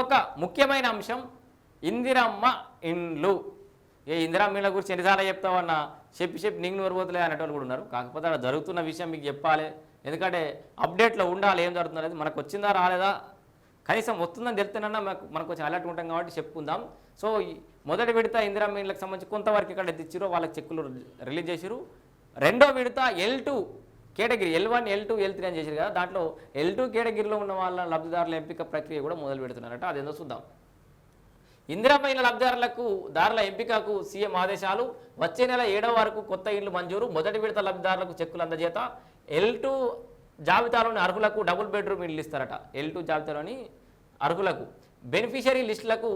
ఒక ముఖ్యమైన అంశం ఇందిరమ్మ ఇండ్లు. ఏ ఇందిరమ్మ ఇండ్ల గురించి ఎన్నిసార్లు చెప్తావన్నా చెప్పి చెప్పి నీకు నోరుపోతలే అనేటోళ్ళు కూడా ఉన్నారు. కాకపోతే అక్కడ జరుగుతున్న విషయం మీకు చెప్పాలి. ఎందుకంటే అప్డేట్లో ఉండాలి ఏం జరుగుతుంది అనేది మనకు వచ్చిందా రాలేదా? కనీసం వస్తుందని తెలితేనన్నా మనకు మనకు కొంచెం అలర్ట్ ఉంటాం కాబట్టి చెప్పుకుందాం. సో ఈ మొదటి విడత ఇందిరమ్మ ఇండ్లకు సంబంధించి కొంతవరకు ఇక్కడ తెచ్చిరో వాళ్ళకి చెక్కులు రిలీజ్ చేసిరు రెండో విడత L two category L one L two L three అని చేశారు కదా దాంట్లో ఎల్ టూ కేటగిరీలో ఉన్న వాళ్ళ లబ్ధిదారుల ఎంపిక ప్రక్రియ కూడా మొదలు పెడుతున్నారట అదేందో చూద్దాం. ఇందిరాపైన లబ్ధిదారులకు దారుల ఎంపికకు సీఎం ఆదేశాలు వచ్చే నెల ఏడవ వరకు కొత్త ఇండ్లు మంజూరు మొదటి విడత లబ్ధిదారులకు చెక్కులు అందజేత ఎల్ టూ జాబితాలోని అర్హులకు డబుల్ బెడ్రూమ్ ఇల్లు ఇస్తారట ఎల్ టూ జాబితాలోని అర్హులకు. బెనిఫిషరీ లిస్టులకు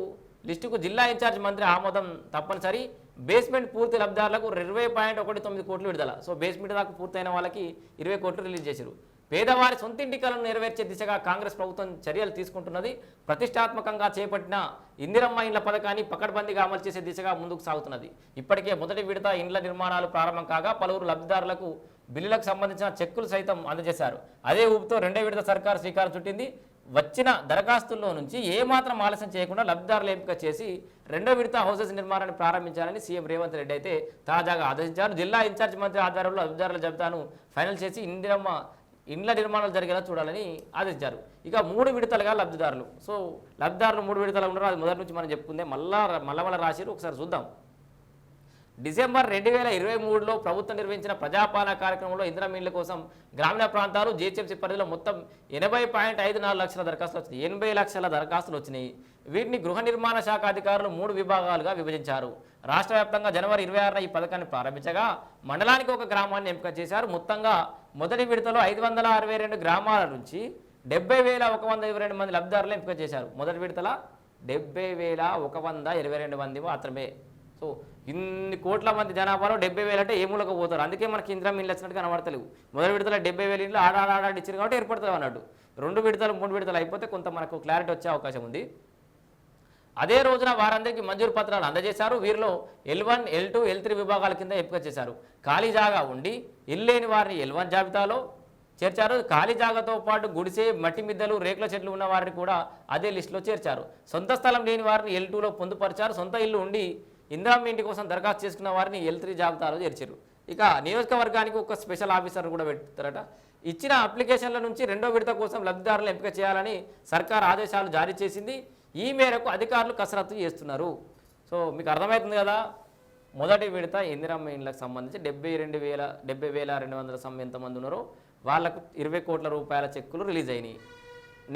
లిస్టుకు జిల్లా ఇన్ఛార్జ్ మంత్రి ఆమోదం తప్పనిసరి బేస్మెంట్ పూర్తి లబ్ధిదారులకు ఇరవై పాయింట్ ఒకటి తొమ్మిది కోట్లు విడుదల. సో బేస్మెంట్ దాకా పూర్తయిన వాళ్ళకి ఇరవై కోట్లు రిలీజ్ చేశారు. పేదవారి సొంత ఇంటి కలను నెరవేర్చే దిశగా కాంగ్రెస్ ప్రభుత్వం చర్యలు తీసుకుంటున్నది. ప్రతిష్టాత్మకంగా చేపట్టిన ఇందిరమ్మ ఇండ్ల పథకాన్ని పకడ్బందీగా అమలు చేసే దిశగా ముందుకు సాగుతున్నది. ఇప్పటికే మొదటి విడత ఇండ్ల నిర్మాణాలు ప్రారంభం కాగా పలువురు లబ్ధిదారులకు బిల్లులకు సంబంధించిన చెక్కులు సైతం అందజేశారు. అదే ఊపుతో రెండో విడత సర్కారు శ్రీకారం చుట్టింది. వచ్చిన దరఖాస్తుల్లో నుంచి ఏమాత్రం ఆలస్యం చేయకుండా లబ్ధిదారుల ఎంపిక చేసి రెండో విడత హౌసెస్ నిర్మాణాన్ని ప్రారంభించాలని సీఎం రేవంత్ రెడ్డి అయితే తాజాగా ఆదేశించారు. జిల్లా ఇన్ఛార్జ్ మంత్రి ఆధ్వర్యంలో లబ్ధిదారుల జాబితాను ఫైనల్ చేసి ఇందిరమ్మ ఇండ్ల నిర్మాణాలు జరిగేలా చూడాలని ఆదేశించారు. ఇక మూడు విడతలుగా లబ్ధిదారులు. సో లబ్ధిదారులు మూడు విడతలు ఉన్నారు. అది మొదటి నుంచి మనం చెప్పుకుందే మళ్ళా మళ్ళా మళ్ళీ రాసిరు ఒకసారి చూద్దాం. డిసెంబర్ రెండు వేల ఇరవై మూడులో ప్రభుత్వం నిర్వహించిన ప్రజాపాలన కార్యక్రమంలో ఇంధన మీన్ల కోసం గ్రామీణ ప్రాంతాలు జీహెచ్ఎంసీ పరిధిలో మొత్తం ఎనభై పాయింట్ ఐదు నాలుగు లక్షల దరఖాస్తులు వచ్చినాయి. ఎనభై లక్షల దరఖాస్తులు వచ్చినాయి. వీటిని గృహ నిర్మాణ శాఖ అధికారులు మూడు విభాగాలుగా విభజించారు. రాష్ట్ర వ్యాప్తంగా జనవరి ఇరవై ఆరున ఈ పథకాన్ని ప్రారంభించగా మండలానికి ఒక గ్రామాన్ని ఎంపిక చేశారు. మొత్తంగా మొదటి విడతలో ఐదు వందల అరవై రెండు గ్రామాల నుంచి డెబ్బై వేల ఒక వంద ఇరవై రెండు మంది లబ్ధిదారులు ఎంపిక చేశారు. మొదటి విడతల డెబ్బై వేల ఒక వంద ఇరవై రెండు మంది మాత్రమే. సో ఇన్ని కోట్ల మంది జనాభాలో డెబ్బై వేలు అంటే ఏ మూలకు పోతారు? అందుకే మనకి ఇంద్రం ఇల్లు వచ్చినట్టు కనబడతలేవు. మొదటి విడతల డెబ్బై వేలు ఇంట్లో ఆడాడాడి ఇచ్చారు కాబట్టి ఏర్పడుతుంది అన్నట్టు. రెండు విడతలు మూడు విడతలు అయిపోతే కొంత మనకు క్లారిటీ వచ్చే అవకాశం ఉంది. అదే రోజున వారందరికీ మంజూరు పత్రాలు అందజేశారు. వీరిలో L one L two L three విభాగాల కింద ఎంపిక చేశారు. ఖాళీ జాగా ఉండి ఇల్లు లేని వారిని ఎల్ వన్ జాబితాలో చేర్చారు. ఖాళీ జాగాతో పాటు గుడిసె మట్టి మిద్దలు రేకుల చెట్లు ఉన్న వారిని కూడా అదే లిస్టులో చేర్చారు. సొంత స్థలం లేని వారిని ఎల్ టూలో పొందుపరిచారు. సొంత ఇల్లు ఉండి ఇందిరామ్మ ఇంటి కోసం దరఖాస్తు చేసుకున్న వారిని ఎల్ త్రీ జాబితాలో చేర్చారు. ఇక నియోజకవర్గానికి ఒక స్పెషల్ ఆఫీసర్ కూడా పెడతారట. ఇచ్చిన అప్లికేషన్ల నుంచి రెండో విడత కోసం లబ్ధిదారులను ఎంపిక చేయాలని సర్కార్ ఆదేశాలు జారీ చేసింది. ఈ మేరకు అధికారులు కసరత్తు చేస్తున్నారు. సో మీకు అర్థమవుతుంది కదా? మొదటి విడత ఇందిరమ్మ ఇండ్లకు సంబంధించి డెబ్బై రెండు వేల డెబ్బై వేల రెండు వందల సమ్మె ఎంతమంది ఉన్నారో వాళ్ళకు ఇరవై కోట్ల రూపాయల చెక్కులు రిలీజ్ అయినాయి.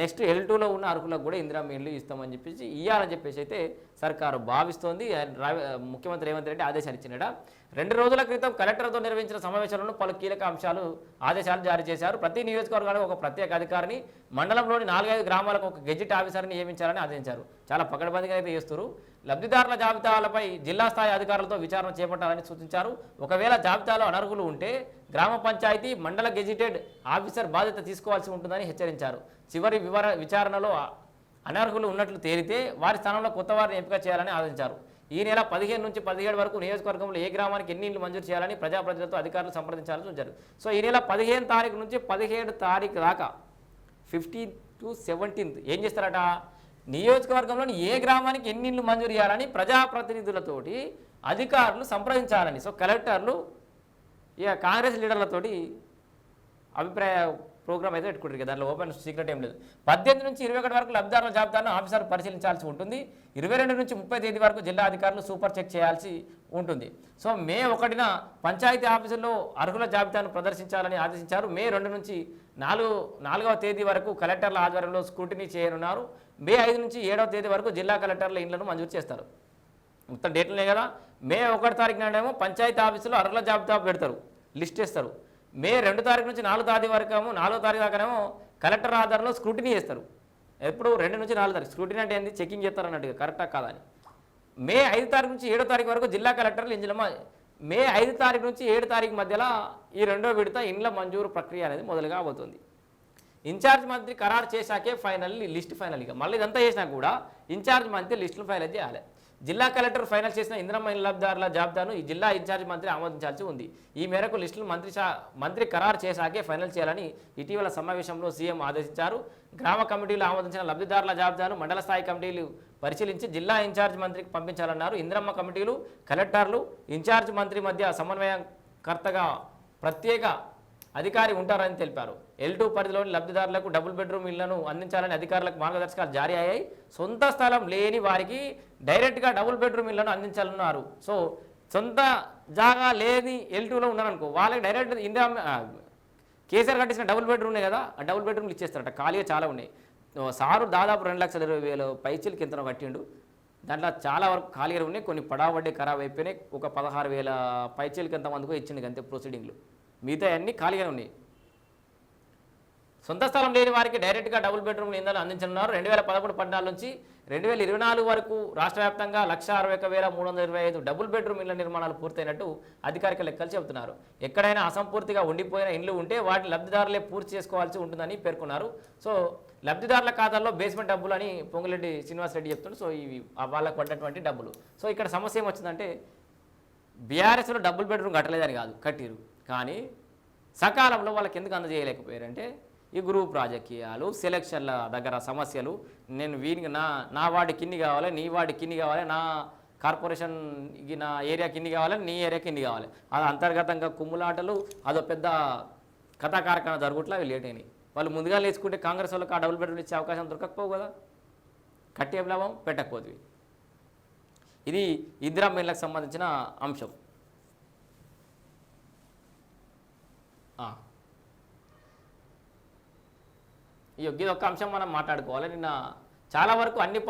నెక్స్ట్ ఎల్ టూలో ఉన్న అర్హులకు కూడా ఇందిరమ్మ ఇండ్లు ఇస్తామని చెప్పేసి ఇవ్వాలని చెప్పేసి అయితే సర్కారు భావిస్తోంది. రా- ముఖ్యమంత్రి రేవంత్ రెడ్డి ఆదేశాలు ఇచ్చినట రెండు రోజుల క్రితం కలెక్టర్తో నిర్వహించిన సమావేశంలో పలు కీలక అంశాలు ఆదేశాలు జారీ చేశారు. ప్రతి నియోజకవర్గానికి ఒక ప్రత్యేక అధికారిని మండలంలోని నాలుగైదు గ్రామాలకు ఒక గెజిట్ ఆఫీసర్ని నియమించాలని ఆదేశించారు. చాలా పకడ్బందీగా అయితే చేస్తారు లబ్ధిదారుల జాబితాలపై జిల్లా స్థాయి అధికారులతో విచారణ చేపట్టాలని సూచించారు. ఒకవేళ జాబితాలో అనర్హులు ఉంటే గ్రామ పంచాయతీ మండల గెజిటెడ్ ఆఫీసర్ బాధ్యత తీసుకోవాల్సి ఉంటుందని హెచ్చరించారు. చివరి వివర విచారణలో అనర్హులు ఉన్నట్లు తేలితే వారి స్థానంలో కొత్త వారిని ఎంపిక చేయాలని ఆదేశించారు ఈ నెల పదిహేను నుంచి పదిహేడు వరకు నియోజకవర్గంలో ఏ గ్రామానికి ఎన్ని ఇళ్ళు మంజూరు చేయాలని ప్రజాప్రతినిధులతో అధికారులు సంప్రదించాలని ఉంచారు సో ఈ నెల పదిహేను తారీఖు నుంచి పదిహేడు తారీఖు దాకా ఫిఫ్టీన్ టు సెవెంటీన్త్ ఏం చేస్తారట? నియోజకవర్గంలోని ఏ గ్రామానికి ఎన్ని ఇళ్ళు మంజూరు చేయాలని ప్రజాప్రతినిధులతోటి అధికారులు సంప్రదించాలని సో కలెక్టర్లు ఇక కాంగ్రెస్ లీడర్లతోటి అభిప్రాయ ప్రోగ్రామ్ అయితే పెట్టుకుంటారు ఇక దాంట్లో ఓపెన్ సీక్రెట్ ఏం లేదు. పద్దెనిమిది నుంచి ఇరవై ఒకటి వరకు లబ్ధిదారుల జాబితాను ఆఫీసర్ పరిశీలించాల్సి ఉంటుంది. ఇరవై రెండు నుంచి ముప్పై తేదీ వరకు జిల్లా అధికారులు సూపర్ చెక్ చేయాల్సి ఉంటుంది. సో మే ఒకటిన పంచాయతీ ఆఫీసుల్లో అర్హుల జాబితాను ప్రదర్శించాలని ఆదేశించారు. మే రెండు నుంచి నాలుగు నాలుగవ తేదీ వరకు కలెక్టర్ల ఆధ్వర్యంలో స్క్రూటినీ చేయనున్నారు. మే ఐదు నుంచి ఏడవ తేదీ వరకు జిల్లా కలెక్టర్ల ఇండ్లను మంజూరు చేస్తారు. మొత్తం డేట్లున్నాయి కదా. మే ఒకటి తారీఖు నాడేమో పంచాయతీ ఆఫీసులో అర్హుల జాబితా పెడతారు. లిస్ట్ ఇస్తారు మే రెండు తారీఖు నుంచి నాలుగు తారీఖు వరకు ఏమో నాలుగో తారీఖు దాకానేమో కలెక్టర్ ఆధారంలో స్క్రూటినీ చేస్తారు ఎప్పుడు రెండు నుంచి నాలుగు తారీఖు. స్క్రూటినీ అంటే ఏంది? చెకింగ్ చేస్తారు అన్నట్టుగా కరెక్టా కాదని మే ఐదు తారీఖు నుంచి ఏడో తారీఖు వరకు జిల్లా కలెక్టర్లు ఇందులో మే ఐదు తారీఖు నుంచి ఏడు తారీఖు మధ్యలో ఈ రెండో విడత ఇండ్ల మంజూరు ప్రక్రియ అనేది మొదలుగా అవుతుంది ఇన్ఛార్జ్ మంత్రి ఖరారు చేశాకే ఫైనల్ లిస్ట్ ఫైనల్ ఇక. మళ్ళీ ఇదంతా చేసినా కూడా ఇన్ఛార్జ్ మంత్రి లిస్టులు ఫైనల్ చేయాలి. జిల్లా కలెక్టర్ ఫైనల్ చేసిన ఇంద్రమ్మ ఇళ్ళ లబ్ధిదారుల జాబితాను ఈ జిల్లా ఇన్ఛార్జ్ మంత్రి ఆమోదించాల్సి ఉంది. ఈ మేరకు లిస్టులు మంత్రి శా- మంత్రి ఖరారు చేశాకే ఫైనల్ చేయాలని ఇటీవల సమావేశంలో సీఎం ఆదేశించారు. గ్రామ కమిటీలు ఆమోదించిన లబ్ధిదారుల జాబితాను మండల స్థాయి కమిటీలు పరిశీలించి జిల్లా ఇన్ఛార్జ్ మంత్రికి పంపించాలన్నారు. ఇంద్రమ్మ కమిటీలు కలెక్టర్లు ఇన్ఛార్జ్ మంత్రి మధ్య సమన్వయకర్తగా ప్రత్యేక అధికారి ఉంటారని తెలిపారు. ఎల్ టూ పరిధిలోని లబ్ధిదారులకు డబుల్ బెడ్రూమ్ ఇళ్ళను అందించాలని అధికారులకు మార్గదర్శకాలు జారీ అయ్యాయి. సొంత స్థలం లేని వారికి డైరెక్ట్గా డబుల్ బెడ్రూమ్ ఇళ్ళను అందించాలన్నారు. సో సొంత జాగా లేని ఎల్ టూలో ఉన్నారనుకో వాళ్ళకి డైరెక్ట్ ఇందిరా కేసీఆర్ కట్టించిన డబుల్ బెడ్రూమ్ ఉన్నాయి కదా ఆ డబుల్ బెడ్రూమ్లు ఇచ్చేస్తారట. ఖాళీగా చాలా ఉన్నాయి. సారు దాదాపు రెండు లక్షల ఇరవై వేలు పైచీలకి ఎంత కట్టిండు. దాంట్లో చాలా వరకు ఖాళీగా ఉన్నాయి. కొన్ని పడావడ్డీ ఖరాబ్ అయిపోయినాయి. ఒక పదహారు వేల పైచీలకి ఎంత మందుకు ఇచ్చింది అంతే ప్రొసీడింగ్లు. మిగతా అన్నీ ఖాళీగానే ఉన్నాయి. సొంత స్థలం లేని వారికి డైరెక్ట్గా డబుల్ బెడ్రూమ్ ఇంధనం అందించనున్నారు. రెండు వేల పదకొండు పద్నాలుగు నుంచి రెండు వేల ఇరవై నాలుగు వరకు రాష్ట్ర వ్యాప్తంగా లక్ష అరవై ఒక వేల మూడు వందల ఇరవై ఐదు డబుల్ బెడ్రూమ్ ఇళ్ళ నిర్మాణాలు పూర్తయినట్టు అధికారిక లెక్కలు చెబుతున్నారు. ఎక్కడైనా అసంపూర్తిగా ఉండిపోయిన ఇండ్లు ఉంటే వాటిని లబ్ధిదారులే పూర్తి చేసుకోవాల్సి ఉంటుందని పేర్కొన్నారు. సో లబ్ధిదారుల ఖాతాల్లో బేస్మెంట్ డబ్బులు అని పొంగిరెడ్డి శ్రీనివాసరెడ్డి చెప్తుండ్రు సో ఇవి వాళ్ళకు పడ్డటువంటి డబ్బులు. సో ఇక్కడ సమస్య ఏమొచ్చిందంటే బీఆర్ఎస్లో డబుల్ బెడ్రూమ్ కట్టలేదని కాదు కట్టిరు కానీ సకాలంలో వాళ్ళకి ఎందుకు అందజేయలేకపోయారంటే ఈ గ్రూప్ రాజకీయాలు సెలక్షన్ల దగ్గర సమస్యలు నేను వీనికి నా నా వాడి కింది కావాలి నీ వాడి కింది కావాలి నా కార్పొరేషన్ నా ఏరియా కింది కావాలి నీ ఏరియా కింది కావాలి. అది అంతర్గతంగా కుమ్ములాటలు అదో పెద్ద కథా కార్యక్రమం జరుగుట్లా అవి లేట్ అయినాయి. వాళ్ళు ముందుగా లేచుకుంటే కాంగ్రెస్ వాళ్ళకి ఆ డబుల్ బెడ్రూమ్ ఇచ్చే అవకాశం దొరకకపోవు కదా. కట్టే లాభం పెట్టకపోతుంది ఇది ఇందిరా మిల్లకు సంబంధించిన అంశం ఆ. ఇయ్యో, ఇది ఒక అంశం మనం మాట్లాడుకోవాలి. నిన్న చాలా వరకు అన్ని